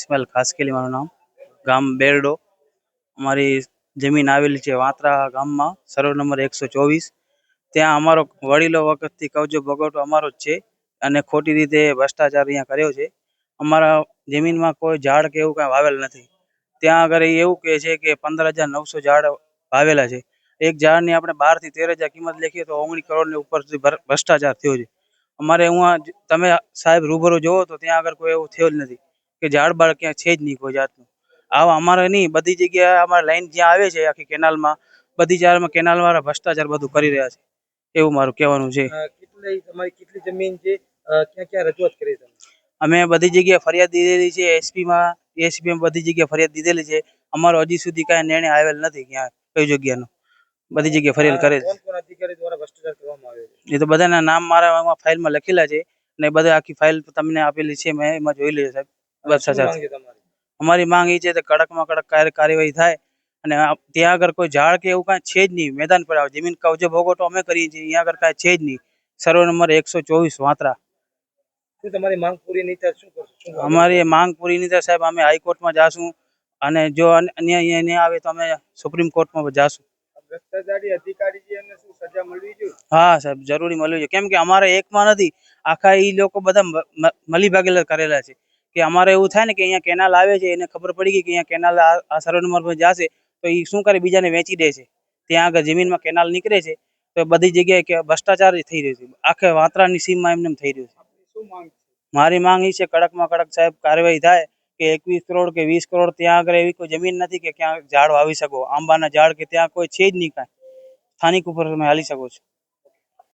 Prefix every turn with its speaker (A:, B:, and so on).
A: ઇસ્માઇલ ખાસકેલી મારું નામ. ગામ બેરડો. અમારી જમીન આવેલી છે વાંતરા ગામમાં, સર્વે નંબર એકસો ચોવીસ. ત્યાં અમારો વડીલો વખતથી કબજો ભોગવટો અમારો જ છે અને ખોટી રીતે ભ્રષ્ટાચાર અહીંયા કર્યો છે. અમારા જમીનમાં કોઈ ઝાડ કે એવું કાંઈ વાવેલ નથી. ત્યાં આગળ એવું કહે છે કે પંદર હજાર નવસો ઝાડ વાવેલા છે. એક ઝાડની આપણે બારથી તેર હજાર કિંમત લેખીએ તો ઓગણીસ કરોડની ઉપર સુધી ભ્રષ્ટાચાર થયો છે. અમારે હું તમે સાહેબ રૂબરૂ જોવો તો ત્યાં આગળ કોઈ એવું થયું જ નથી. કે ઝાડ બાળ ક્યાં છે જ નહીં કોઈ જાતનું. આવા અમારે નહીં બધી જગ્યાએ અમારે લાઈન જ્યાં આવે છે આખી કેનાલમાં બધી જાળમાં કેનાલ વાળા ભ્રષ્ટાચાર બધું કરી રહ્યા છે. એવું મારું કહેવાનું છે.
B: કેટલી તમારી કેટલી જમીન છે? ક્યાં ક્યાં રજૂઆત કરી તમે?
A: અમે બધી જગ્યાએ ફરિયાદ દીધેલી છે એસપીમાં એસપીમાં બધી જગ્યાએ ફરિયાદ દીધેલી છે. અમારો હજી સુધી કાંઈ નિર્ણય આવેલ નથી ક્યાં કઈ જગ્યાનો. બધી જગ્યાએ ફરિયાદ કરે છે? એ તો બધાના નામ મારા ફાઇલમાં લખેલા છે ને બધા આખી ફાઇલ તમને આપેલી છે મેં એમાં જોઈ લીધી સાહેબ. બસ
B: શું
A: સાચા
B: માંગ છે તમારી?
A: અમારી માંગ એ છે કે કડકમાં કડક કાર્યવાહી થાય અને ત્યાં આગળ કોઈ ઝાડ કે એવું કાંઈ છે જ નહીં મેદાન પર આવે. જમીન કબજો ભોગવટો અમે કરીએ છીએ અહીંયા આગળ કાંઈ છે જ નહીં. સર્વે નંબર એકસો ચોવીસ વાંતરા.
B: તમારી માંગ પૂરી નહીં થાય? શું કરશો?
A: અમારી માંગ પૂરી નહીં થાય સાહેબ. અમે હાઈકોર્ટમાં જાશું અને જો અન્ય અહીંયા નહીં આવે તો અમે સુપ્રીમ કોર્ટમાં જાશું. હા સાહેબ જરૂરી મળવી જોઈએ. કેમ કે અમારે એકમાં નથી. આખા ઈ લોકો બધા મળી ભાગેલા કરેલા છે. કે અમારે એવું થાય ને કે અહીંયા કેનાલ આવે છે એને ખબર પડી ગઈ કે અહીંયા કેનાલ આ સર્વે નંબર પર જશે તો એ શું કરે? બીજાને વેચી દે છે. ત્યાં આગળ જમીનમાં કેનાલ નીકળે છે તો બધી જગ્યાએ કે ભ્રષ્ટાચાર જ થઈ રહ્યો છે. આખે વાંતરાની સીમમાં એમને એમ થઈ રહ્યું છે.
B: શું માંગ છે?
A: મારી માંગ એ છે કડકમાં કડક સાહેબ કાર્યવાહી થાય કે એકવીસ કરોડ કે વીસ કરોડ ત્યાં આગળ એવી કોઈ જમીન નથી કે ક્યાં ઝાડ વાવી શકો. આંબાના ઝાડ કે ત્યાં કોઈ છે જ નહીં કાંઈ. સ્થાનિક ઉપર તમે હાલી શકો છો.